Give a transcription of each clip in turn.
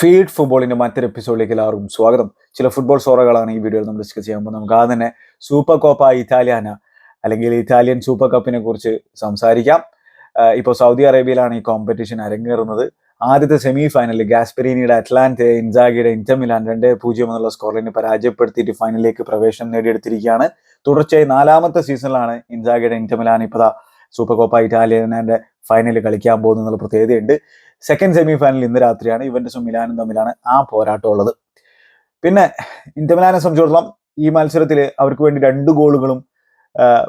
Feed ഫുട്ബോളിന്റെ മറ്റൊരു എപ്പിസോഡിലേക്ക് എല്ലാവർക്കും സ്വാഗതം. ചില ഫുട്ബോൾ സോറകളാണ് ഈ വീഡിയോയിൽ നമ്മൾ ഡിസ്കസ് ചെയ്യുമ്പോൾ നമുക്ക് ആദ്യം തന്നെ സൂപ്പർ കോപ്പ ഇറ്റാലിയാന അല്ലെങ്കിൽ ഇറ്റാലിയൻ സൂപ്പർ കപ്പിനെ കുറിച്ച് സംസാരിക്കാം. ഇപ്പോൾ സൗദി അറേബ്യയിലാണ് ഈ കോമ്പറ്റീഷൻ അരങ്ങേറുന്നത്. ആദ്യത്തെ സെമി ഫൈനലിൽ ഗാസ്പെരീനിയുടെ അറ്റ്ലാന്റ് ഇൻസാഗിയുടെ ഇന്റർ മിലാൻ രണ്ട് പൂജ്യം എന്നുള്ള സ്കോറിനെ പരാജയപ്പെടുത്തിയിട്ട് ഫൈനലിലേക്ക് പ്രവേശനം നേടിയെടുത്തിരിക്കുകയാണ്. തുടർച്ചയായി നാലാമത്തെ സീസണിലാണ് ഇൻസാഗിയുടെ ഇന്റർ മിലാൻ ഇപ്പോൾ സൂപ്പർ കോപ്പ ഇറ്റാലിയനെ ഫൈനൽ കളിക്കാൻ പോകുന്നത് എന്നുള്ള പ്രത്യേകതയുണ്ട്. സെക്കൻഡ് സെമി ഫൈനൽ ഇന്ന് രാത്രിയാണ്. ഇവന്റസും മിലാനും തമ്മിലാണ് ആ പോരാട്ടം ഉള്ളത് പിന്നെ ഇന്റർ മിലാനെ സംബന്ധിച്ചിടത്തോളം ഈ മത്സരത്തിൽ അവർക്ക് വേണ്ടി രണ്ട് ഗോളുകളും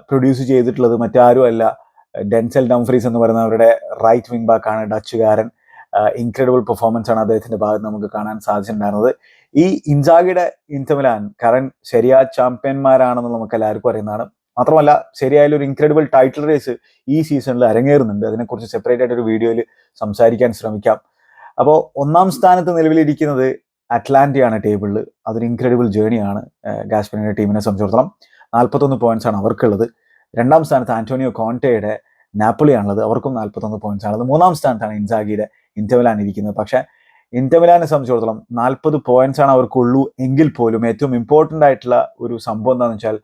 പ്രൊഡ്യൂസ് ചെയ്തിട്ടുള്ളത് മറ്റാരും അല്ല ഡെൻസൽ ഡംഫ്രീസ് എന്ന് പറയുന്ന അവരുടെ റൈറ്റ് വിങ് ബാക്കാണ് ഡച്ചുകാരൻ ഇൻക്രെഡിബിൾ പെർഫോമൻസ് ആണ് അദ്ദേഹത്തിന്റെ ഭാഗത്ത് നമുക്ക് കാണാൻ സാധിച്ചിട്ടുണ്ടായിരുന്നത്. ഈ ഇൻസാഗിയുടെ ഇന്റർ കറൻ ശരിയാ ചാമ്പ്യന്മാരാണെന്ന് നമുക്ക് എല്ലാവർക്കും അറിയുന്നതാണ്. മാത്രമല്ല ശരിയായാലും ഒരു ഇൻക്രെഡിബിൾ ടൈറ്റിൽ റേസ് ഈ സീസണിൽ അരങ്ങേറുന്നുണ്ട്. അതിനെക്കുറിച്ച് സെപ്പറേറ്റ് ആയിട്ട് ഒരു വീഡിയോയിൽ സംസാരിക്കാൻ ശ്രമിക്കാം. അപ്പോൾ ഒന്നാം സ്ഥാനത്ത് നിലവിലിരിക്കുന്നത് അറ്റ്ലാന്റയാണ് ടേബിളിൽ അതൊരു ഇൻക്രെഡിബിൾ ജേണിയാണ് ഗാസ്പിനിയുടെ ടീമിനെ സംബന്ധിച്ചിടത്തോളം. നാൽപ്പത്തൊന്ന് പോയിന്റ്സ് ആണ് അവർക്കുള്ളത്. രണ്ടാം സ്ഥാനത്ത് ആന്റോണിയോ കോൺറ്റയുടെ നാപ്പിളിയാണുള്ളത്. അവർക്കും നാൽപ്പത്തൊന്ന് പോയിന്റ്സ് ആണുള്ളത്. മൂന്നാം സ്ഥാനത്താണ് ഇൻസാഗിയുടെ ഇന്റർമിലാൻ ഇരിക്കുന്നത്. പക്ഷേ ഇന്റർമിലാനെ സംബന്ധിച്ചിടത്തോളം നാൽപ്പത് പോയിന്റ്സ് ആണ് അവർക്കുള്ളൂ. എങ്കിൽ പോലും ഏറ്റവും ഇമ്പോർട്ടന്റ് ആയിട്ടുള്ള ഒരു സംഭവം എന്താണെന്ന് വെച്ചാൽ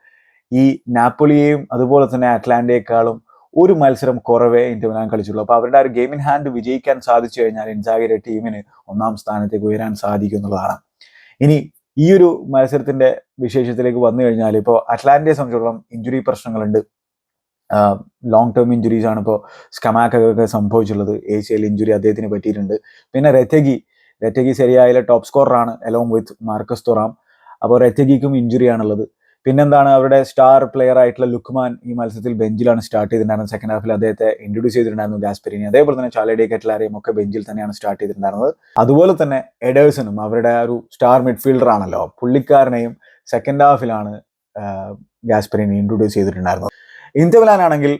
ഈ നാപ്പോളിയെയും അതുപോലെ തന്നെ അറ്റ്ലാന്റയെക്കാളും ഒരു മത്സരം കുറവേ ഇന്ത്യ മിലാൻ കളിച്ചുള്ളൂ. അപ്പോൾ അവരുടെ ആ ഒരു ഗെയിം ഇൻ ഹാൻഡ് വിജയിക്കാൻ സാധിച്ചു കഴിഞ്ഞാൽ ഇൻസാഗിയുടെ ടീമിന് ഒന്നാം സ്ഥാനത്തേക്ക് ഉയരാൻ സാധിക്കും എന്നുള്ളതാണ്. ഇനി ഈ ഒരു മത്സരത്തിന്റെ വിശേഷത്തിലേക്ക് വന്നു കഴിഞ്ഞാൽ ഇപ്പോൾ അറ്റ്ലാന്റയെ സംബന്ധിച്ചിടത്തോളം ഇഞ്ചുറി പ്രശ്നങ്ങളുണ്ട്. ലോങ് ടേം ഇഞ്ചുറീസ് ആണ് ഇപ്പോൾ സ്കമാക്കൊക്കെ സംഭവിച്ചുള്ളത് ഏഷ്യയിൽ ഇഞ്ചുറി അദ്ദേഹത്തിന് പറ്റിയിട്ടുണ്ട്. പിന്നെ രഥഗി രഥഗി ശരിയായ ടോപ്പ് സ്കോറാണ് അലോങ് വിത്ത് മാർക്കസ് തുറാം. അപ്പോൾ രഥഗിക്കും ഇഞ്ചുറി ആണുള്ളത്. പിന്നെന്താണ് അവരുടെ സ്റ്റാർ പ്ലെയർ ആയിട്ടുള്ള ലുക്മാൻ ഈ മത്സരത്തിൽ ബെഞ്ചിലാണ് സ്റ്റാർട്ട് ചെയ്തിട്ടുണ്ടായിരുന്നത്. സെക്കൻഡ് ഹാഫിൽ അദ്ദേഹത്തെ ഇൻട്രൊഡ്യൂസ് ചെയ്തിട്ടുണ്ടായിരുന്നു ഗാസ്പെരിനി. അതേപോലെ തന്നെ ചാലഡി കെറ്റ്ലാരെയും ഒക്കെ ബെഞ്ചിൽ തന്നെയാണ് സ്റ്റാർട്ട് ചെയ്തിട്ടുണ്ടായിരുന്നത്. അതുപോലെ തന്നെ എഡേഴ്സണും അവരുടെ ഒരു സ്റ്റാർ മിഡ്ഫീൽഡർ ആണല്ലോ. പുള്ളിക്കാരനെയും സെക്കൻഡ് ഹാഫിലാണ് ഗാസ്പെരിനി ഇൻട്രൊഡ്യൂസ് ചെയ്തിട്ടുണ്ടായിരുന്നത്. മിലാൻ ആണെങ്കിൽ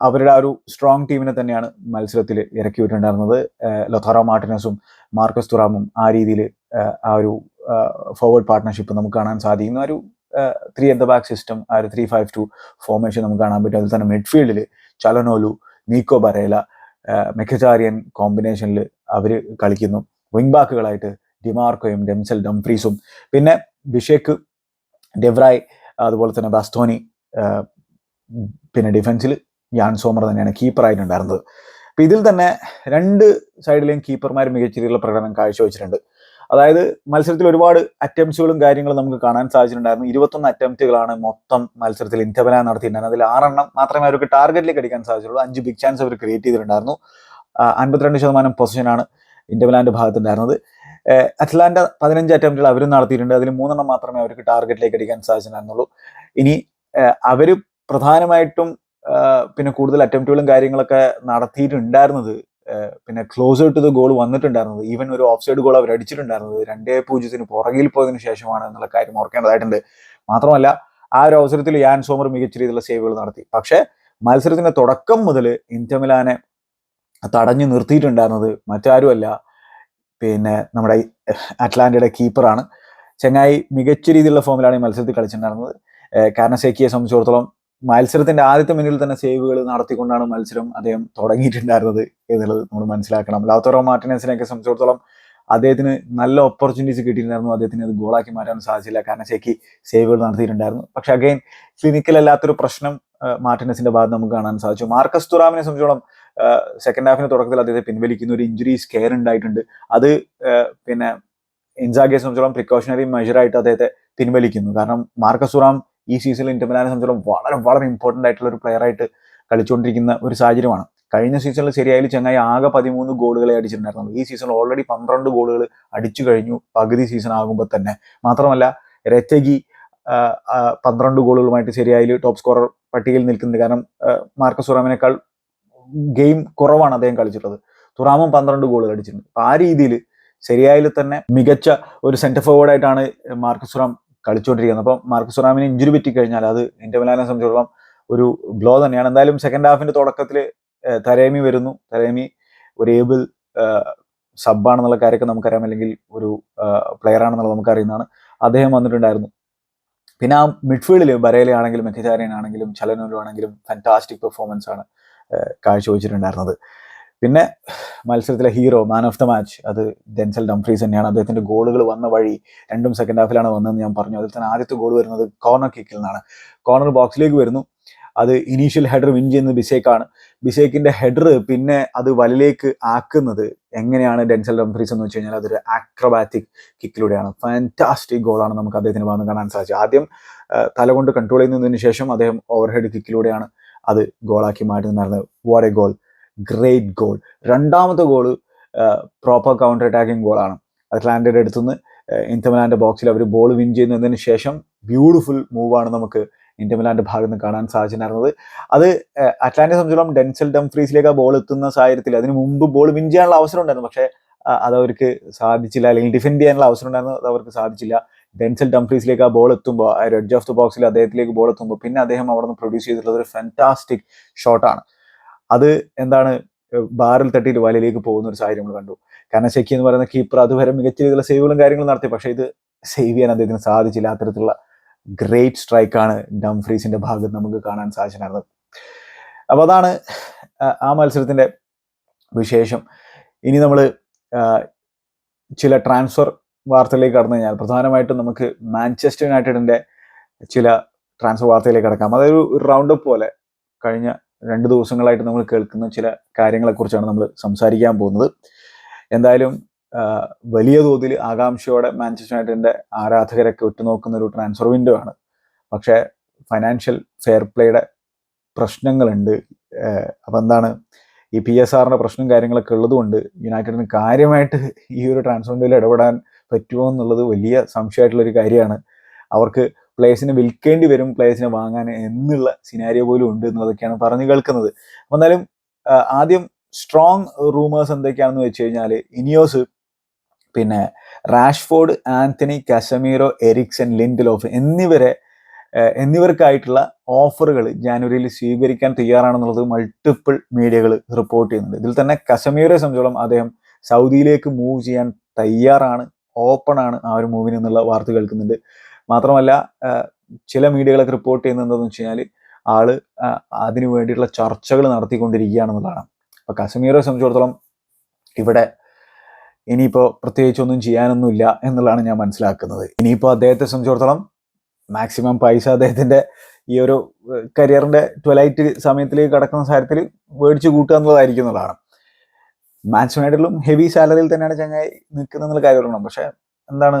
അവരുടെ ആ ഒരു സ്ട്രോങ് ടീമിനെ തന്നെയാണ് മത്സരത്തിൽ ഇറക്കി വിട്ടിട്ടുണ്ടായിരുന്നത്. ലൊഥാറോ മാർട്ടിനസും മാർക്കസ് തുറാമും ആ രീതിയിൽ ആ ഒരു ഫോർവേഡ് പാർട്ട്ണർഷിപ്പ് നമുക്ക് കാണാൻ സാധിക്കുന്ന ഒരു ത്രീ അറ്റ് ബാക്ക് സിസ്റ്റം ആ ഒരു ത്രീ ഫൈവ് ടു ഫോർമേഷൻ നമുക്ക് കാണാൻ പറ്റും. അതിൽ തന്നെ മിഡ്ഫീൽഡിൽ ചലനോലു നീക്കോ ബറേല മെക്കചാരിയൻ കോമ്പിനേഷനിൽ അവർ കളിക്കുന്നു. വിങ് ബാക്കുകളായിട്ട് ഡിമാർക്കോയും ഡെംസൽ ഡംഫ്രീസും പിന്നെ ബിഷേക്ക് ഡെവ്രായ് അതുപോലെ തന്നെ ബാസ്റ്റോനി പിന്നെ ഡിഫൻസിൽ യാൻ സോമർ തന്നെയാണ് കീപ്പറായിട്ടുണ്ടായിരുന്നത് അപ്പം ഇതിൽ തന്നെ രണ്ട് സൈഡിലെയും കീപ്പർമാർ മികച്ച രീതിയിലുള്ള പ്രകടനം കാഴ്ചവെച്ചിട്ടുണ്ട്. അതായത് മത്സരത്തിൽ ഒരുപാട് അറ്റംപ്റ്റുകളും കാര്യങ്ങളും നമുക്ക് കാണാൻ സാധിച്ചിട്ടുണ്ടായിരുന്നു. ഇരുപത്തൊന്ന് അറ്റംപ്റ്റുകളാണ് മൊത്തം മത്സരത്തിൽ ഇന്ത്യബല നടത്തിയിട്ടുണ്ടായിരുന്നത് അതിൽ ആറെണ്ണം മാത്രമേ അവർക്ക് ടാർഗറ്റിലേക്ക് അടിക്കാൻ സാധിച്ചുള്ളൂ. അഞ്ച് ബിഗ് ചാൻസ് അവർ ക്രിയേറ്റ് ചെയ്തിട്ടുണ്ടായിരുന്നു. അൻപത്തിരണ്ട് ശതമാനം പൊസിഷനാണ് ഇന്ത്യബലാന്റെ ഭാഗത്തുണ്ടായിരുന്നത്. അറ്റ്ലാന്റ പതിനഞ്ച് അറ്റംപ്റ്റുകൾ അവരും നടത്തിയിട്ടുണ്ട്. അതിൽ മൂന്നെണ്ണം മാത്രമേ അവർക്ക് ടാർഗറ്റിലേക്ക് അടിക്കാൻ സാധിച്ചിട്ടുണ്ടായിരുന്നുള്ളൂ. ഇനി അവർ പ്രധാനമായിട്ടും പിന്നെ കൂടുതൽ അറ്റംപ്റ്റുകളും കാര്യങ്ങളൊക്കെ നടത്തിയിട്ടുണ്ടായിരുന്നത് പിന്നെ ക്ലോസ് ടു ദ ഗോൾ വന്നിട്ടുണ്ടായിരുന്നത്. ഈവൻ ഒരു ഓഫ് സൈഡ് ഗോൾ അവർ അടിച്ചിട്ടുണ്ടായിരുന്നത്. രണ്ടേ പൂജ്യത്തിന് പുറകിൽ പോയതിനു ശേഷമാണ് എന്നുള്ള കാര്യം ഓർക്കേണ്ടതായിട്ടുണ്ട്. മാത്രമല്ല ആ ഒരു അവസരത്തിൽ യാൻ സോമർ മികച്ച രീതിയിലുള്ള സേവുകൾ നടത്തി. പക്ഷേ മത്സരത്തിന്റെ തുടക്കം മുതൽ ഇന്റമിലാനെ തടഞ്ഞു നിർത്തിയിട്ടുണ്ടായിരുന്നത് മറ്റാരുമല്ല. പിന്നെ നമ്മുടെ അറ്റ്ലാന്റയുടെ കീപ്പറാണ് ചെങ്ങായി മികച്ച രീതിയിലുള്ള ഫോമിലാണ് ഈ മത്സരത്തിൽ കളിച്ചിട്ടുണ്ടായിരുന്നത്. കാരണസേക്കിയെ സംബന്ധിച്ചിടത്തോളം മത്സരത്തിന്റെ ആദ്യത്തെ മിനിറ്റിൽ തന്നെ സേവുകൾ നടത്തിക്കൊണ്ടാണ് മത്സരം അദ്ദേഹം തുടങ്ങിയിട്ടുണ്ടായിരുന്നത് എന്നുള്ളത് നമ്മൾ മനസ്സിലാക്കണം. ലാത്തോറോ മാർട്ടിനസിനെയൊക്കെ സംബന്ധിച്ചിടത്തോളം അദ്ദേഹത്തിന് നല്ല ഓപ്പർച്യൂണിറ്റീസ് കിട്ടിയിട്ടുണ്ടായിരുന്നു. അദ്ദേഹത്തിന് അത് ഗോളാക്കി മാറ്റാൻ സാധിച്ചില്ല. കാരണം ചേക്കി സേവുകൾ നടത്തിയിട്ടുണ്ടായിരുന്നു. പക്ഷെ അഗൈൻ ക്ലിനിക്കൽ അല്ലാത്തൊരു പ്രശ്നം മാർട്ടിനസിന്റെ ഭാഗത്ത് നമുക്ക് കാണാൻ സാധിച്ചു. മാർക്കസ് തുറാമിനെ സംബന്ധിച്ചോളം സെക്കൻഡ് ഹാഫിന് തുടക്കത്തിൽ അദ്ദേഹത്തെ പിൻവലിക്കുന്ന ഒരു ഇഞ്ചുറി സ്കെയർ ഉണ്ടായിട്ടുണ്ട്. അത് പിന്നെ ഇൻസാഗിയെ സംബന്ധിച്ചോളം പ്രിക്കോഷണറി മെഷറായിട്ട് അദ്ദേഹത്തെ പിൻവലിക്കുന്നു. കാരണം മാർക്കസ് തുറാം ഈ സീസണിൽ ഇന്റർമിലാനെ സംബന്ധിച്ചിടത്തോളം വളരെ വളരെ ഇമ്പോർട്ടന്റ് ആയിട്ടുള്ള ഒരു പ്ലെയർ ആയിട്ട് കളിച്ചുകൊണ്ടിരിക്കുന്ന ഒരു സാഹചര്യമാണ്. കഴിഞ്ഞ സീസണിൽ ശരിയായാലും ചങ്ങായി ആകെ പതിമൂന്ന് ഗോളുകളെ അടിച്ചിട്ടുണ്ടായിരുന്നു ഈ സീസണിൽ ഓൾറെഡി പന്ത്രണ്ട് ഗോളുകൾ അടിച്ചു കഴിഞ്ഞു പകുതി സീസൺ ആകുമ്പോൾ തന്നെ. മാത്രമല്ല രച്ചകി പന്ത്രണ്ട് ഗോളുകളുമായിട്ട് ശരിയായി ടോപ്പ് സ്കോറർ പട്ടികയിൽ നിൽക്കുന്നുണ്ട് കാരണം മാർക്കസ് തുറാമിനേക്കാൾ ഗെയിം കുറവാണ് അദ്ദേഹം കളിച്ചിട്ടുള്ളത്. തുറാമും പന്ത്രണ്ട് ഗോളുകൾ അടിച്ചിട്ടുണ്ട്. ആ രീതിയിൽ ശരിയായി തന്നെ മികച്ച ഒരു സെന്റർ ഫോർവേഡായിട്ടാണ് മാർക്കസ് തുറാം കളിച്ചുകൊണ്ടിരിക്കുന്നത്. അപ്പം മാർക്കസ് സുറാമിന് ഇഞ്ചുറി പറ്റി കഴിഞ്ഞാൽ അത് ഇന്റർ മിലാനെ സംബന്ധിച്ചിടത്തോളം ഒരു ബ്ലോ തന്നെയാണ്. എന്തായാലും സെക്കൻഡ് ഹാഫിന്റെ തുടക്കത്തിൽ തരേമി വരുന്നു. തരേമി ഒരു ഏബിൾ സബ്ബാണെന്നുള്ള കാര്യമൊക്കെ നമുക്കറിയാം. അല്ലെങ്കിൽ ഒരു പ്ലെയർ ആണെന്നുള്ളത് നമുക്കറിയുന്നതാണ്. അദ്ദേഹം വന്നിട്ടുണ്ടായിരുന്നു. പിന്നെ ആ മിഡ്ഫീൽഡിൽ ബരേലി ആണെങ്കിലും മെക്കചാരിയൻ ആണെങ്കിലും ചലനൂരു ആണെങ്കിലും ഫാന്റാസ്റ്റിക് പെർഫോമൻസ് ആണ് കാഴ്ചവെച്ചിട്ടുണ്ടായിരുന്നത്. പിന്നെ മത്സരത്തിലെ hero man of the match അത് ഡെൻസൽ ഡംഫ്രീസ് തന്നെയാണ്. അദ്ദേഹത്തിന്റെ ഗോളുകൾ വന്ന വഴി രണ്ടും സെക്കൻഡ് ഹാഫിലാണ് വന്നതെന്ന് ഞാൻ പറഞ്ഞു. അതിൽ തന്നെ ആദ്യത്തെ ഗോൾ വരുന്നത് കോർണർ കിക്കിൽ നിന്നാണ്. കോർണർ ബോക്സിലേക്ക് വരുന്നു. അത് ഇനീഷ്യൽ ഹെഡർ വിൻ ചെയ്യുന്നത് ബിസേക്കാണ് ബിസേക്കിന്റെ ഹെഡർ പിന്നെ അത് വലയിലേക്ക് ആക്കുന്നത് എങ്ങനെയാണ് ഡെൻസൽ ഡംഫ്രീസ് എന്ന് വെച്ച് കഴിഞ്ഞാൽ അതൊരു ആക്രോബാറ്റിക് കിക്കിലൂടെയാണ് ഫാന്റാസ്റ്റിക് ഗോളാണ് നമുക്ക് അദ്ദേഹത്തിന് വന്ന് കാണാൻ സാധിച്ചത്. ആദ്യം തലകൊണ്ട് കൺട്രോൾ ചെയ്യുന്നതിന് ശേഷം അദ്ദേഹം ഓവർഹെഡ് കിക്കിലൂടെയാണ് അത് ഗോളാക്കി മാറ്റുന്നത്. വാട്ട് ഗോൾ ഗ്രേറ്റ് ഗോൾ രണ്ടാമത്തെ ഗോൾ പ്രോപ്പർ കൗണ്ടർ അറ്റാക്കിംഗ് ഗോളാണ് അറ്റ്ലാന്റയുടെ അടുത്തുനിന്ന് ഇന്റർമിലാന്റെ ബോക്സിൽ അവർ ബോൾ വിൻ ചെയ്യുന്നതിന് ശേഷം ബ്യൂട്ടിഫുൾ മൂവാണ് നമുക്ക് ഇന്റർമിലാന്റെ ഭാഗത്ത് നിന്ന് കാണാൻ സാധിച്ചിട്ടുണ്ടായിരുന്നത്. അത് അറ്റ്ലാന്റിയെ സംബന്ധിച്ചോളം ഡെൻസൽ ഡംഫ്രീസിലേക്ക് ആ ബോൾ എത്തുന്ന സാഹചര്യത്തിൽ അതിന് മുമ്പ് ബോൾ വിൻ ചെയ്യാനുള്ള അവസരം ഉണ്ടായിരുന്നു. പക്ഷേ അത് അവർക്ക് സാധിച്ചില്ല. അല്ലെങ്കിൽ ഡിഫെൻഡ് ചെയ്യാനുള്ള അവസരം ഉണ്ടായിരുന്നു. അത് അവർക്ക് സാധിച്ചില്ല. ഡെൻസൽ ഡംഫ്രീസിലേക്ക് ആ ബോൾ എത്തുമ്പോൾ ആ എഡ്ജ് ഓഫ് ദ ബോക്സിൽ അദ്ദേഹത്തിലേക്ക് ബോൾ എത്തുമ്പോൾ പിന്നെ അദ്ദേഹം അവിടെ നിന്ന് പ്രൊഡ്യൂസ് ചെയ്തിട്ടുള്ളത് ഒരു ഫാന്റാസ്റ്റിക് ഷോട്ടാണ് അത് എന്താണ് ബാറിൽ തട്ടിയിട്ട് വലയിലേക്ക് പോകുന്ന ഒരു സാഹചര്യം നമ്മൾ കണ്ടു. കാരണം ചെക്കി എന്ന് പറയുന്ന കീപ്പർ അതുവരെ മികച്ച രീതിയിലുള്ള സേവുകളും കാര്യങ്ങളും നടത്തി. പക്ഷേ ഇത് സേവ് ചെയ്യാൻ അദ്ദേഹത്തിന് സാധിച്ചില്ല. അത്തരത്തിലുള്ള ഗ്രേറ്റ് സ്ട്രൈക്കാണ് ഡംഫ്രീസിന്റെ ഭാഗത്ത് നമുക്ക് കാണാൻ സാധിച്ചിട്ടുണ്ടായിരുന്നത്. അപ്പൊ അതാണ് ആ- ആ മത്സരത്തിന്റെ വിശേഷം. ഇനി നമ്മൾ ചില ട്രാൻസ്ഫർ വാർത്തയിലേക്ക് കടന്നു കഴിഞ്ഞാൽ പ്രധാനമായിട്ടും നമുക്ക് മാഞ്ചസ്റ്റർ യുണൈറ്റഡിന്റെ ചില ട്രാൻസ്ഫർ വാർത്തയിലേക്ക് കടക്കാം. അതൊരു റൗണ്ട് അപ്പ് പോലെ കഴിഞ്ഞ രണ്ട് ദിവസങ്ങളായിട്ട് നമ്മൾ കേൾക്കുന്ന ചില കാര്യങ്ങളെക്കുറിച്ചാണ് നമ്മൾ സംസാരിക്കാൻ പോകുന്നത്. എന്തായാലും വലിയ തോതിൽ ആകാംക്ഷയോടെ മാഞ്ചസ്റ്റർ യുണൈറ്റഡിന്റെ ആരാധകരൊക്കെ ഉറ്റുനോക്കുന്ന ഒരു ട്രാൻസ്ഫർ വിൻഡോ ആണ്. പക്ഷേ ഫൈനാൻഷ്യൽ ഫെയർ പ്ലേയുടെ പ്രശ്നങ്ങളുണ്ട്. അപ്പൊ എന്താണ്? ഈ പി എസ് ആറിന്റെ പ്രശ്നം കാര്യങ്ങളൊക്കെ ഉള്ളതുകൊണ്ട് യുണൈറ്റഡിന് കാര്യമായിട്ട് ഈ ഒരു ട്രാൻസ്ഫർ വിൻഡോയിൽ ഇടപെടാൻ പറ്റുമോ എന്നുള്ളത് വലിയ സംശയമായിട്ടുള്ളൊരു കാര്യമാണ്. അവർക്ക് പ്ലേയേഴ്സിനെ വിൽക്കേണ്ടി വരും പ്ലേയേഴ്സിനെ വാങ്ങാൻ എന്നുള്ള സിനാരിയോ പോലും ഉണ്ട് എന്നുള്ളതൊക്കെയാണ് പറഞ്ഞു കേൾക്കുന്നത്. എന്നാലും ആദ്യം സ്ട്രോങ് റൂമേഴ്സ് എന്തൊക്കെയാണെന്ന് വെച്ച് കഴിഞ്ഞാൽ ഇനിയോസ് പിന്നെ Rashford Antony Casemiro Eriksen Lindelof എന്നിവരെ എന്നിവർക്കായിട്ടുള്ള ഓഫറുകൾ ജാനുവരിയിൽ സ്വീകരിക്കാൻ തയ്യാറാണെന്നുള്ളത് മൾട്ടിപ്പിൾ മീഡിയകൾ റിപ്പോർട്ട് ചെയ്യുന്നുണ്ട്. ഇതിൽ തന്നെ കസമീറെ സംബന്ധിച്ചോളം അദ്ദേഹം സൗദിയിലേക്ക് മൂവ് ചെയ്യാൻ തയ്യാറാണ് ഓപ്പൺ ആണ് ആ ഒരു മൂവിന് എന്നുള്ള വാർത്ത കേൾക്കുന്നുണ്ട്. മാത്രമല്ല ചില മീഡിയകളൊക്കെ റിപ്പോർട്ട് ചെയ്യുന്നത് എന്താണെന്ന് വെച്ച് കഴിഞ്ഞാൽ ആൾ അതിനു വേണ്ടിയിട്ടുള്ള ചർച്ചകൾ നടത്തിക്കൊണ്ടിരിക്കുകയാണെന്നുള്ളതാണ്. അപ്പൊ കശ്മീരെ സംബന്ധിച്ചിടത്തോളം ഇവിടെ ഇനിയിപ്പോൾ പ്രത്യേകിച്ച് ഒന്നും ചെയ്യാനൊന്നുമില്ല എന്നുള്ളതാണ് ഞാൻ മനസ്സിലാക്കുന്നത്. ഇനിയിപ്പോൾ അദ്ദേഹത്തെ സംബന്ധിച്ചിടത്തോളം മാക്സിമം പൈസ അദ്ദേഹത്തിന്റെ ഈ ഒരു കരിയറിന്റെ ട്വലൈറ്റ് സമയത്തിലേക്ക് കടക്കുന്ന സാഹചര്യത്തിൽ മേടിച്ചു കൂട്ടുക എന്നുള്ളതായിരിക്കും എന്നുള്ളതാണ്. മാച്ച് ഹെവി സാലറിയിൽ തന്നെയാണ് ചങ്ങായി നിൽക്കുന്നത് എന്നുള്ള കാര്യമാണ് പക്ഷെ എന്താണ്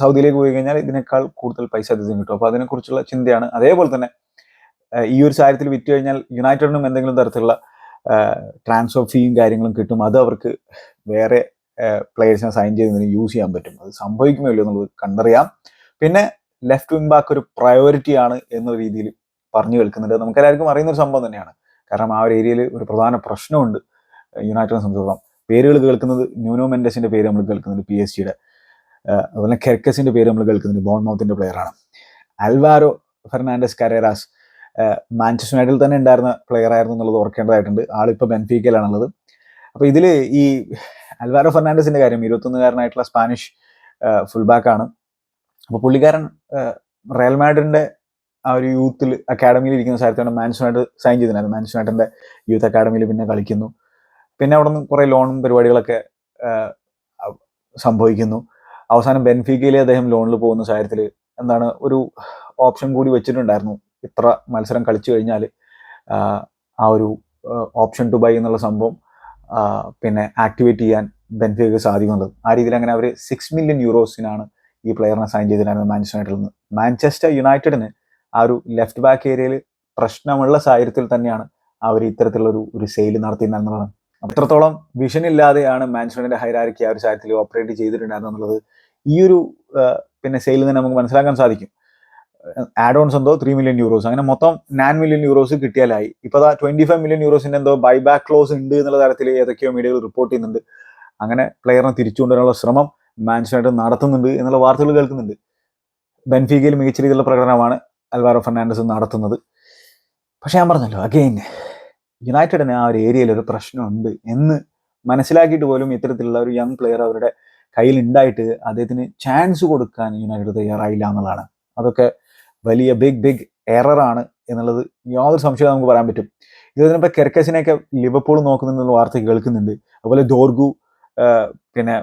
സൗദിയിലേക്ക് പോയി കഴിഞ്ഞാൽ ഇതിനേക്കാൾ കൂടുതൽ പൈസ അധികം കിട്ടും. അപ്പോൾ അതിനെക്കുറിച്ചുള്ള ചിന്തയാണ്. അതേപോലെ തന്നെ ഈ ഒരു സാഹചര്യത്തിൽ വിറ്റ് കഴിഞ്ഞാൽ യുണൈറ്റഡിനും എന്തെങ്കിലും തരത്തിലുള്ള ട്രാൻസ്ഫർ ഫീയും കാര്യങ്ങളും കിട്ടും. അത് അവർക്ക് വേറെ പ്ലെയേഴ്സിനെ സൈൻ ചെയ്തതിന് യൂസ് ചെയ്യാൻ പറ്റും. അത് സംഭവിക്കുമോ ഇല്ലയോ എന്നുള്ളത് കണ്ടറിയാം. പിന്നെ ലെഫ്റ്റ് വിങ് ബാക്ക് ഒരു പ്രയോറിറ്റി ആണ് എന്ന രീതിയിൽ പറഞ്ഞു കേൾക്കുന്നുണ്ട്. നമുക്ക് എല്ലാവർക്കും അറിയുന്ന ഒരു സംഭവം തന്നെയാണ്. കാരണം ആ ഒരു ഏരിയയിൽ ഒരു പ്രധാന പ്രശ്നമുണ്ട് യുണൈറ്റഡിനെ സംബന്ധിച്ചിടത്തോളം. പേരുകൾ കേൾക്കുന്നത് ന്യൂനോ മെൻഡസിന്റെ പേര് നമ്മൾ കേൾക്കുന്നുണ്ട് പി എസ് ജിയുടെ അതുപോലെ കെർക്കസിന്റെ പേര് നമ്മൾ കേൾക്കുന്നുണ്ട്. ബോൺമൗത്തിന്റെ പ്ലെയറാണ് അൽവാരോ ഫെർണാണ്ടസ് കരേറാസ് മാഞ്ചസ്റ്റർ യുണൈറ്റഡിൽ തന്നെ ഉണ്ടായിരുന്ന പ്ലെയർ ആയിരുന്നു എന്നുള്ളത് ഓർക്കേണ്ടതായിട്ടുണ്ട്. ആളിപ്പോൾ ബെൻഫീക്കയിലാണുള്ളത്. അപ്പോൾ ഇതിൽ ഈ അൽവാരോ ഫെർണാണ്ടസിന്റെ കാര്യം ഇരുപത്തൊന്നുകാരനായിട്ടുള്ള സ്പാനിഷ് ഫുൾ ബാക്ക് ആണ്. അപ്പോൾ പുള്ളിക്കാരൻ റയൽ മാഡ്രിഡിന്റെ ആ ഒരു യൂത്തിൽ അക്കാഡമിയിൽ ഇരിക്കുന്ന സ്ഥലത്താണ് മാൻസുമായിട്ട് സൈൻ ചെയ്തിട്ടുണ്ടായിരുന്നു മാൻസുമായിട്ടിന്റെ യൂത്ത് അക്കാഡമിയിൽ പിന്നെ കളിക്കുന്നു. പിന്നെ അവിടെ നിന്ന് കുറേ ലോണും പരിപാടികളൊക്കെ സംഭവിക്കുന്നു. അവസാനം ബെൻഫീക്കയിലെ അദ്ദേഹം ലോണിൽ പോകുന്ന സാഹചര്യത്തിൽ എന്താണ് ഒരു ഓപ്ഷൻ കൂടി വെച്ചിട്ടുണ്ടായിരുന്നു. ഇത്ര മത്സരം കളിച്ചു കഴിഞ്ഞാൽ ആ ഒരു ഓപ്ഷൻ ടു ബൈ എന്നുള്ള സംഭവം പിന്നെ ആക്ടിവേറ്റ് ചെയ്യാൻ ബെൻഫിക്ക് സാധിക്കുന്നത്. ആ രീതിയിൽ അങ്ങനെ അവർ സിക്സ് മില്യൺ യൂറോസിനാണ് ഈ പ്ലെയറിനെ സൈൻ ചെയ്തിട്ടുണ്ടായിരുന്നത് മാഞ്ചസ്റ്റർ യുണൈറ്റഡിൽ നിന്ന്. മാഞ്ചസ്റ്റർ യുണൈറ്റഡിന് ആ ഒരു ലെഫ്റ്റ് ബാക്ക് ഏരിയയിൽ പ്രശ്നമുള്ള സാഹചര്യത്തിൽ തന്നെയാണ് അവർ ഇത്തരത്തിലുള്ള ഒരു ഒരു സെയിൽ നടത്തിയിട്ടുണ്ടായിരുന്നതാണ് അത്രത്തോളം വിഷൻ ഇല്ലാതെയാണ് മാൻച്ചസ്റ്ററിന്റെ ഹൈരാരിക്ക് ആ ഒരു സാഹചര്യത്തിൽ ഓപ്പറേറ്റ് ചെയ്തിട്ടുണ്ടായിരുന്നു എന്നുള്ളത് ഈ ഒരു പിന്നെ സെയിൽ നിന്ന് നമുക്ക് മനസ്സിലാക്കാൻ സാധിക്കും. ആഡ് ഓൺസ് എന്തോ ത്രീ മില്യൺ യൂറോസ് അങ്ങനെ മൊത്തം നയൻ മില്യൺ യൂറോസ് കിട്ടിയാലായി. ഇപ്പോൾ അതാ ട്വന്റി ഫൈവ് മില്യൺ യൂറോസിന്റെ എന്തോ ബൈ ബാക്ക് ക്ലോസ് ഉണ്ട് എന്നുള്ള തരത്തിൽ ഏതൊക്കെയോ മീഡിയകൾ റിപ്പോർട്ട് ചെയ്യുന്നുണ്ട്. അങ്ങനെ പ്ലെയറിനെ തിരിച്ചു കൊണ്ടുവരാനുള്ള ശ്രമം മാൻച്ചസ്റ്റർ നടത്തുന്നുണ്ട് എന്നുള്ള വാർത്തകൾ കേൾക്കുന്നുണ്ട്. ബെൻഫീഗയിൽ മികച്ച രീതിയിലുള്ള പ്രകടനമാണ് അൽവാരോ ഫെർണാണ്ടസ് നടത്തുന്നത്. പക്ഷെ ഞാൻ പറഞ്ഞല്ലോ അഗെയിൻ യുണൈറ്റഡിന് ആ ഒരു ഏരിയയിൽ ഒരു പ്രശ്നമുണ്ട് എന്ന് മനസ്സിലാക്കിയിട്ട് പോലും ഇത്തരത്തിലുള്ള ഒരു യങ് പ്ലെയർ അവരുടെ കയ്യിൽ ഉണ്ടായിട്ട് അദ്ദേഹത്തിന് ചാൻസ് കൊടുക്കാൻ യുണൈറ്റഡ് തയ്യാറായില്ല എന്നുള്ളതാണ്. അതൊക്കെ വലിയ ബിഗ് ബിഗ് എററാണ് എന്നുള്ളത് യാതൊരു സംശയവും നമുക്ക് പറയാൻ പറ്റും. ഇതുപോലെ ഇപ്പോൾ കെർക്കസിനെയൊക്കെ ലിവർപൂൾ നോക്കുന്നുള്ള വാർത്ത കേൾക്കുന്നുണ്ട്. അതുപോലെ ദോർഗു പിന്നെ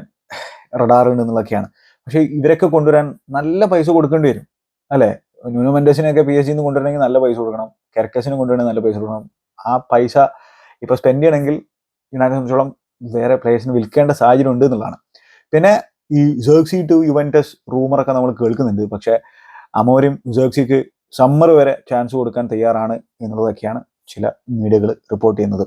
റഡാറുണ്ട് എന്നുള്ളതൊക്കെയാണ് പക്ഷേ ഇവരൊക്കെ കൊണ്ടുവരാൻ നല്ല പൈസ കൊടുക്കേണ്ടി വരും. അല്ലേ? ന്യൂനോ മെൻഡസിനെയൊക്കെ പി എസ് ജിന്ന് കൊണ്ടുവരണമെങ്കിൽ നല്ല പൈസ കൊടുക്കണം. കെർക്കസിന് കൊണ്ടുവരണമെങ്കിൽ നല്ല പൈസ കൊടുക്കണം. ആ പൈസ ഇപ്പോൾ സ്പെൻഡ് ചെയ്യണമെങ്കിൽ യുണൈറ്റഡ് സംബന്ധിച്ചോളം വേറെ പ്ലേയേഴ്സിന് വിൽക്കേണ്ട സാഹചര്യം ഉണ്ട് എന്നുള്ളതാണ്. പിന്നെ ഈ ജേഴ്സി ടു യുവന്റസ് റൂമറൊക്കെ നമ്മൾ കേൾക്കുന്നുണ്ട്. പക്ഷേ അമോരും ജേഴ്സിക്ക് സമ്മർ വരെ ചാൻസ് കൊടുക്കാൻ തയ്യാറാണ് എന്നുള്ളതൊക്കെയാണ് ചില മീഡിയകൾ റിപ്പോർട്ട് ചെയ്യുന്നത്.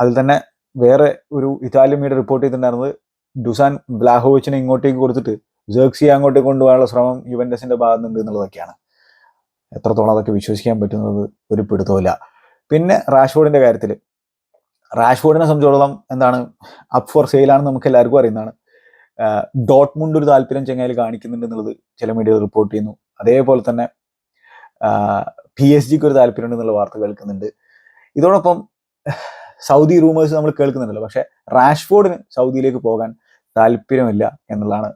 അതിൽ തന്നെ വേറെ ഒരു ഇറ്റാലിയൻ മീഡിയ റിപ്പോർട്ട് ചെയ്തിട്ടുണ്ടായിരുന്നത് ഡുസാൻ ബ്ലാഹോവിച്ചിനെ ഇങ്ങോട്ടേക്ക് കൊടുത്തിട്ട് ജേഴ്സിയെ അങ്ങോട്ടേക്ക് കൊണ്ടുപോകാനുള്ള ശ്രമം യുവന്റസിന്റെ ഭാഗത്തുനിന്നുണ്ട് എന്നുള്ളതൊക്കെയാണ്. എത്രത്തോളം അതൊക്കെ വിശ്വസിക്കാൻ പറ്റുന്നത് ഒരു പിടുത്തമില്ല പിന്നെ റാഷ്ഫോർഡിന്റെ കാര്യത്തിൽ റാഷ്ഫോർഡിനെ സംബന്ധിച്ചിടത്തോളം എന്താണ് അപ് ഫോർ സെയിലാണെന്ന് നമുക്ക് എല്ലാവർക്കും അറിയുന്നതാണ്. ഡോട്ട്മുണ്ട് ഒരു താല്പര്യം ചെങ്ങായിൽ കാണിക്കുന്നുണ്ട് എന്നുള്ളത് ചില മീഡിയ റിപ്പോർട്ട് ചെയ്യുന്നു. അതേപോലെ തന്നെ പി എസ് ജിക്ക് ഒരു താല്പര്യം എന്നുള്ള വാർത്ത കേൾക്കുന്നുണ്ട്. ഇതോടൊപ്പം സൗദി റൂമേഴ്സ് നമ്മൾ കേൾക്കുന്നുണ്ടല്ലോ. പക്ഷേ റാഷ്ഫോർഡിന് സൗദിയിലേക്ക് പോകാൻ താല്പര്യമില്ല എന്നുള്ളതാണ്.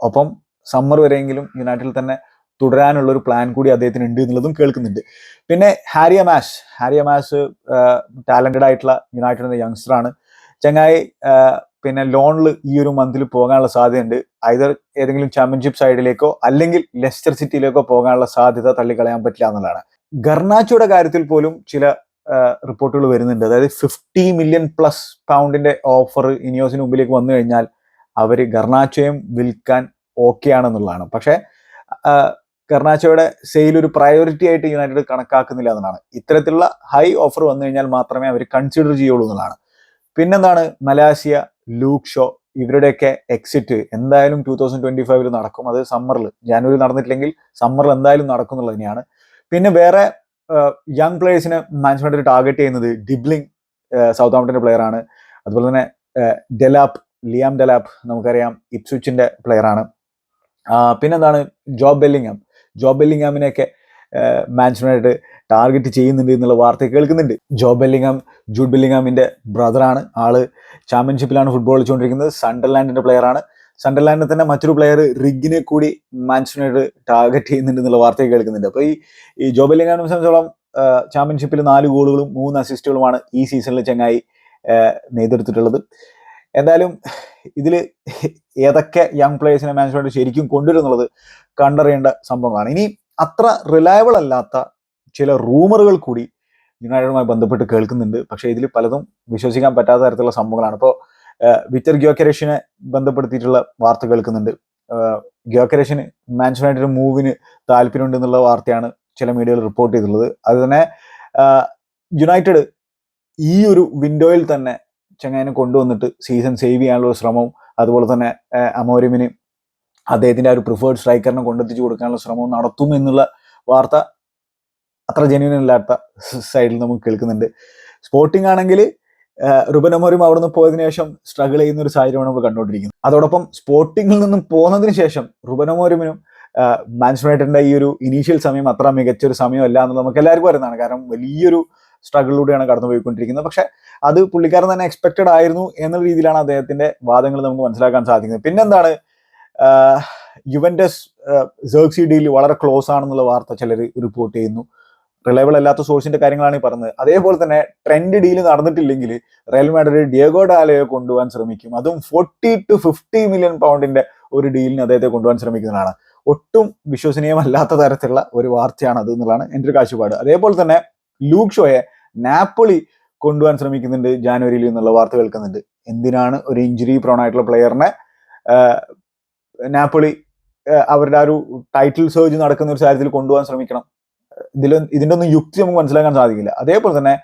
ഒപ്പം സമ്മർ വരെയെങ്കിലും യുണൈറ്റഡിൽ തന്നെ തുടരാനുള്ള ഒരു പ്ലാൻ കൂടി അദ്ദേഹത്തിന് ഉണ്ട് എന്നുള്ളതും കേൾക്കുന്നുണ്ട്. പിന്നെ ഹാരിയ മാഷ്. ഹാരിയ മാഷ് ടാലന്റഡ് ആയിട്ടുള്ള യുണൈറ്റഡിന്റെ യങ്സ്റ്റർ ആണ്. ചങ്ങായി പിന്നെ ലോണിൽ ഈ ഒരു മന്തിൽ പോകാനുള്ള സാധ്യതയുണ്ട്. ഐതർ ഏതെങ്കിലും ചാമ്പ്യൻഷിപ്പ് സൈഡിലേക്കോ അല്ലെങ്കിൽ ലെസ്റ്റർ സിറ്റിയിലേക്കോ പോകാനുള്ള സാധ്യത തള്ളിക്കളയാൻ പറ്റില്ല എന്നുള്ളതാണ്. ഗർണാച്ചയുടെ കാര്യത്തിൽ പോലും ചില റിപ്പോർട്ടുകൾ വരുന്നുണ്ട്. അതായത് ഫിഫ്റ്റി മില്യൺ പ്ലസ് പൗണ്ടിന്റെ ഓഫർ ഇനിയോസിന് മുമ്പിലേക്ക് വന്നു കഴിഞ്ഞാൽ അവർ ഗർണാച്ചയും വിൽക്കാൻ ഓക്കെ ആണെന്നുള്ളതാണ്. പക്ഷേ ആ, ഗർണാച്ചോയുടെ സെയിൽ ഒരു പ്രയോറിറ്റി ആയിട്ട് യുണൈറ്റഡ് കണക്കാക്കുന്നില്ല എന്നാണ് ഇത്തരത്തിലുള്ള ഹൈ ഓഫർ വന്നു കഴിഞ്ഞാൽ മാത്രമേ അവർ കൺസിഡർ ചെയ്യുള്ളൂ എന്നുള്ളതാണ്. പിന്നെന്താണ് മലാസിയ ലൂക്ക് ഷോ ഇവരുടെയൊക്കെ എക്സിറ്റ് എന്തായാലും ടൂ തൗസൻഡ് ട്വന്റി ഫൈവിൽ നടക്കും. അത് സമ്മറിൽ ജാനുവരി നടന്നിട്ടില്ലെങ്കിൽ സമ്മറിൽ എന്തായാലും നടക്കും എന്നുള്ളത് തന്നെയാണ്. പിന്നെ വേറെ യങ് പ്ലേയേഴ്സിനെ മാനേജ്മെന്റ് ടാർഗറ്റ് ചെയ്യുന്നത് ഡിബ്ലിംഗ് സൗത്ത് ആംപ്ടന്റെ പ്ലെയർ ആണ്. അതുപോലെ തന്നെ ഡെലാപ് ലിയാം ഡെലാപ്പ് നമുക്കറിയാം ഇപ്സുച്ചിന്റെ പ്ലെയർ ആണ്. പിന്നെന്താണ് ജോബ് ബെല്ലിങ്ങാം ജോബ് ബെല്ലിങ്ങാമിനെയൊക്കെ മാൻഷനായിട്ട് ടാർഗറ്റ് ചെയ്യുന്നുണ്ട് എന്നുള്ള വാർത്ത കേൾക്കുന്നുണ്ട്. ജോ ബെല്ലിങ്ങാം ജൂഡ് ബെല്ലിങ്ങാമിന്റെ ബ്രദറാണ്. ആൾ ചാമ്പ്യൻഷിപ്പിലാണ് ഫുട്ബോൾ കളിച്ചുകൊണ്ടിരിക്കുന്നത്. സണ്ടർലാൻഡിന്റെ പ്ലെയറാണ് സണ്ടർലാൻഡിൽ തന്നെ മറ്റൊരു പ്ലെയർ റിഗിനെ കൂടി മാൻഷനായിട്ട് ടാർഗറ്റ് ചെയ്യുന്നുണ്ട് എന്നുള്ള വാർത്ത കേൾക്കുന്നുണ്ട്. അപ്പോൾ ഈ ഈ ജോബ് ബെല്ലിങ്ങാമിനെ സംബന്ധിച്ചോളം ചാമ്പ്യൻഷിപ്പിൽ നാല് ഗോളുകളും മൂന്ന് അസിസ്റ്റുകളുമാണ് ഈ സീസണിൽ ചങ്ങായി നെയ്തെടുത്തിട്ടുള്ളത് എന്തായാലും ഇതിൽ ഏതൊക്കെ യങ് പ്ലേയേഴ്സിനെ മാനേജ്മെന്റ് ശരിക്കും കൊണ്ടുവരുന്നുള്ളത് കണ്ടറിയേണ്ട സംഭവങ്ങളാണ്. ഇനി അത്ര റിലയബിൾ അല്ലാത്ത ചില റൂമറുകൾ കൂടി യുണൈറ്റഡുമായി ബന്ധപ്പെട്ട് കേൾക്കുന്നുണ്ട്. പക്ഷേ ഇതിൽ പലതും വിശ്വസിക്കാൻ പറ്റാത്ത തരത്തിലുള്ള സംഭവങ്ങളാണ്. ഇപ്പോൾ വിറ്റർ ഗ്യോക്കരേഷിനെ ബന്ധപ്പെടുത്തിയിട്ടുള്ള വാർത്ത കേൾക്കുന്നുണ്ട്. ഗ്യോക്കരേഷിന് യുണൈറ്റഡ് മൂവിന് താല്പര്യമുണ്ട് എന്നുള്ള വാർത്തയാണ് ചില മീഡിയകൾ റിപ്പോർട്ട് ചെയ്തിട്ടുള്ളത്. അത് തന്നെ യുണൈറ്റഡ് ഈ ഒരു വിൻഡോയിൽ തന്നെ ചങ്ങായിനെ കൊണ്ടുവന്നിട്ട് സീസൺ സേവ് ചെയ്യാനുള്ള ശ്രമവും അതുപോലെ തന്നെ അമോരിമിന് അദ്ദേഹത്തിന്റെ ആ ഒരു പ്രിഫേർഡ് സ്ട്രൈക്കറിനെ കൊണ്ടെത്തിച്ചു കൊടുക്കാനുള്ള ശ്രമവും നടത്തും എന്നുള്ള വാർത്ത അത്ര ജെന്യൂൻ അല്ലാത്ത സൈഡിൽ നമുക്ക് കേൾക്കുന്നുണ്ട്. സ്പോർട്ടിംഗ് ആണെങ്കിൽ റുബൻ അമോരും അവിടെ നിന്ന് പോയതിനു ശേഷം സ്ട്രഗിൾ ചെയ്യുന്ന ഒരു സാഹചര്യമാണ് നമ്മൾ കണ്ടുകൊണ്ടിരിക്കുന്നത്. അതോടൊപ്പം സ്പോർട്ടിങ്ങിൽ നിന്നും പോകുന്നതിന് ശേഷം റുബൻ അമോരിമിനും മാൻസ് യുണൈറ്റഡിന്റെ ഈ ഒരു ഇനീഷ്യൽ സമയം അത്ര മികച്ച ഒരു സമയമല്ല എന്ന് നമുക്ക് എല്ലാവർക്കും അറിയുന്നതാണ്. കാരണം വലിയൊരു സ്ട്രഗിളിലൂടെയാണ് കടന്നുപോയിക്കൊണ്ടിരിക്കുന്നത്. പക്ഷെ അത് പുള്ളിക്കാരൻ തന്നെ എക്സ്പെക്റ്റഡ് ആയിരുന്നു എന്നുള്ള രീതിയിലാണ് അദ്ദേഹത്തിന്റെ വാദങ്ങൾ നമുക്ക് മനസ്സിലാക്കാൻ സാധിക്കുന്നത്. പിന്നെന്താണ്? യുവന്റസ് ജേർസി ഡീൽ വളരെ ക്ലോസ് ആണെന്നുള്ള വാർത്ത ചിലർ റിപ്പോർട്ട് ചെയ്യുന്നു. റിലയബിൾ അല്ലാത്ത സോഴ്സിന്റെ കാര്യങ്ങളാണ് ഈ പറഞ്ഞത്. അതേപോലെ തന്നെ ട്രെൻഡ് ഡീൽ നടന്നിട്ടില്ലെങ്കിൽ റയൽ മാഡ്രിഡ് ഡിയോഗോ ഡാലയെ കൊണ്ടുപോകാൻ ശ്രമിക്കും. അതും ഫോർട്ടി ടു ഫിഫ്റ്റി മില്യൺ പൗണ്ടിന്റെ ഒരു ഡീലിന് അദ്ദേഹത്തെ കൊണ്ടുപോകാൻ ശ്രമിക്കുന്നതാണ്. ഒട്ടും വിശ്വസനീയമല്ലാത്ത തരത്തിലുള്ള ഒരു വാർത്തയാണ് അത് എന്നുള്ളതാണ് എന്റെ ഒരു കാഴ്ചപ്പാട്. അതേപോലെ തന്നെ ലൂക്ക് ഷോയെ നാപ്പോളി കൊണ്ടുപോകാൻ ശ്രമിക്കുന്നുണ്ട് ജാനുവരിയിൽ എന്നുള്ള വാർത്ത കേൾക്കുന്നുണ്ട്. എന്തിനാണ് ഒരു ഇഞ്ചുറി പ്രോൺ ആയിട്ടുള്ള പ്ലെയറിനെ നാപ്പിളി അവരുടെ ആ ഒരു ടൈറ്റിൽ സർജ് നടക്കുന്ന ഒരു സാഹചര്യത്തിൽ കൊണ്ടുപോകാൻ ശ്രമിക്കണം. ഇതിൽ ഇതിന്റെ ഒന്നും യുക്തി നമുക്ക് മനസ്സിലാക്കാൻ സാധിക്കില്ല. അതേപോലെ തന്നെ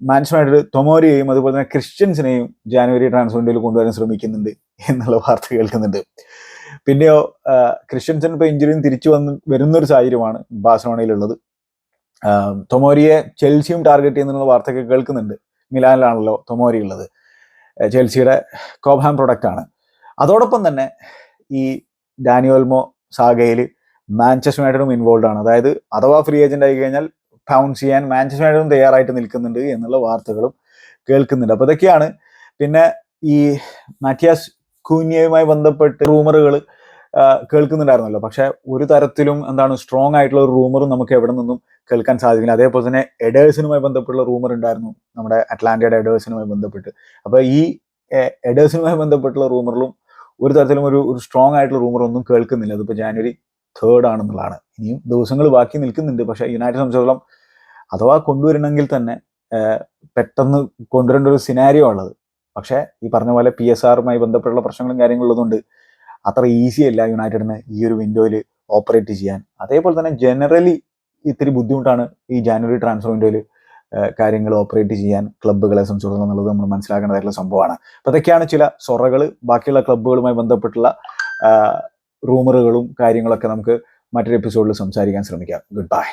മാൻഷനായിട്ട് തൊമോരിയെയും അതുപോലെ തന്നെ ക്രിസ്ത്യൻസിനെയും ജാനുവരി ട്രാൻസ്ഫർ വിൻഡോയിൽ കൊണ്ടുവരാൻ ശ്രമിക്കുന്നുണ്ട് എന്നുള്ള വാർത്ത കേൾക്കുന്നുണ്ട്. പിന്നെയോ ക്രിസ്ത്യൻസിന് ഇപ്പോൾ ഇഞ്ചുറിയും തിരിച്ചു വന്ന് വരുന്നൊരു സാഹചര്യമാണ് ബാഴ്സലോണയിലുള്ളത്. തൊമോരിയെ ചെൽസിയും ടാർഗറ്റ് ചെയ്യുന്നുള്ള വാർത്തയൊക്കെ കേൾക്കുന്നുണ്ട്. മിലാനിലാണല്ലോ തൊമോരി ഉള്ളത്. ചെൽസിയുടെ കോബ്ഹാം പ്രൊഡക്റ്റ് ആണ്. അതോടൊപ്പം തന്നെ ഈ ഡാനിയോൽമോ സാഗയിൽ മാഞ്ചസ്റ്റർ യുണൈറ്റഡും ഇൻവോൾവ് ആണ്. അതായത് അഥവാ ഫ്രീ ഏജന്റ് ആയി കഴിഞ്ഞാൽ ഫൗൺസ് ചെയ്യാൻ മാഞ്ചസ്റ്റർ യുണൈറ്റഡും തയ്യാറായിട്ട് നിൽക്കുന്നുണ്ട് എന്നുള്ള വാർത്തകളും കേൾക്കുന്നുണ്ട്. അപ്പോൾ ഇതൊക്കെയാണ്. പിന്നെ ഈ മാറ്റിയാസ് കൂന്യയുമായി ബന്ധപ്പെട്ട് റൂമറുകൾ കേൾക്കുന്നുണ്ടായിരുന്നല്ലോ. പക്ഷെ ഒരു തരത്തിലും എന്താണ് സ്ട്രോങ് ആയിട്ടുള്ള ഒരു റൂമറും നമുക്ക് എവിടെ നിന്നും കേൾക്കാൻ സാധിക്കില്ല. അതേപോലെ തന്നെ എഡേഴ്സിനുമായി ബന്ധപ്പെട്ടുള്ള റൂമർ ഉണ്ടായിരുന്നു നമ്മുടെ അറ്റ്ലാന്റയുടെ എഡേഴ്സിനുമായി ബന്ധപ്പെട്ട്. അപ്പൊ ഈ എഡേഴ്സിനുമായി ബന്ധപ്പെട്ടുള്ള റൂമറിലും ഒരു തരത്തിലും ഒരു ഒരു സ്ട്രോങ് ആയിട്ടുള്ള റൂമർ ഒന്നും കേൾക്കുന്നില്ല. അതിപ്പോൾ ജാനുവരി തേർഡ് ആണെന്നുള്ളതാണ്. ഇനിയും ദിവസങ്ങൾ ബാക്കി നിൽക്കുന്നുണ്ട്. പക്ഷേ യുണൈറ്റഡ് സംബന്ധിച്ചിടത്തോളം അഥവാ കൊണ്ടുവരണമെങ്കിൽ തന്നെ പെട്ടെന്ന് കൊണ്ടുവരേണ്ട ഒരു സിനാരിയോ ഉള്ളത്. പക്ഷേ ഈ പറഞ്ഞ പോലെ പി എസ് ആറുമായി ബന്ധപ്പെട്ടുള്ള പ്രശ്നങ്ങളും കാര്യങ്ങളും ഉള്ളതുകൊണ്ട് അത്ര ഈസി അല്ല യുണൈറ്റഡിന് ഈ ഒരു വിൻഡോയിൽ ഓപ്പറേറ്റ് ചെയ്യാൻ. അതേപോലെ തന്നെ ജനറലി ഇത്തിരി ബുദ്ധിമുട്ടാണ് ഈ ജാനുവരി ട്രാൻസ്ഫർ വിൻഡോയിൽ കാര്യങ്ങൾ ഓപ്പറേറ്റ് ചെയ്യാൻ ക്ലബ്ബുകളെ സംബന്ധിച്ചിടത്തോളം എന്നുള്ളത് നമ്മൾ മനസ്സിലാക്കേണ്ടതായിട്ടുള്ള സംഭവമാണ്. അപ്പോൾ അതൊക്കെയാണ് ചില സൊറകൾ ബാക്കിയുള്ള ക്ലബ്ബുകളുമായി ബന്ധപ്പെട്ടുള്ള റൂമറുകളും കാര്യങ്ങളൊക്കെ നമുക്ക് മറ്റൊരു എപ്പിസോഡിൽ സംസാരിക്കാൻ ശ്രമിക്കാം. Good bye